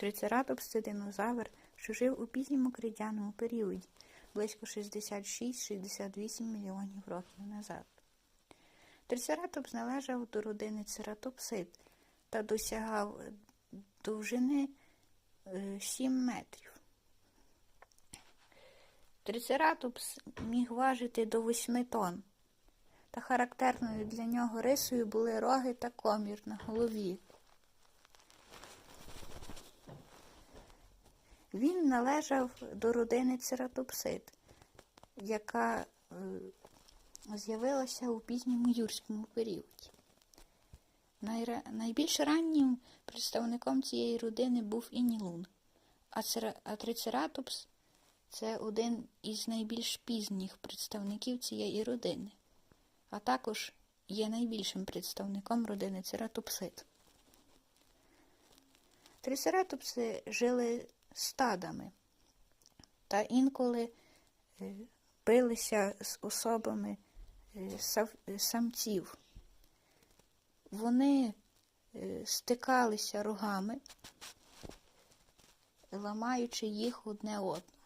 Трицератопс це динозавр, що жив у пізньому кридяному періоді, близько 66-68 мільйонів років назад. Трицератопс належав до родини цератопсид та досягав довжини е, 7 метрів. Трицератопс міг важити до 8 тонн, та характерною для нього рисою були роги та комір на голові. Він належав до родини цератопсид, яка е, з'явилася у пізньому юрському періоді. Найбільш раннім представником цієї родини був інілун, а, трицератопс це один із найбільш пізніх представників цієї родини, а також є найбільшим представником родини цератопсид. Трицератопси жили стадами та інколи е, билися з особами е, е, самців. Вони стикалися рогами, ламаючи їх одне одного.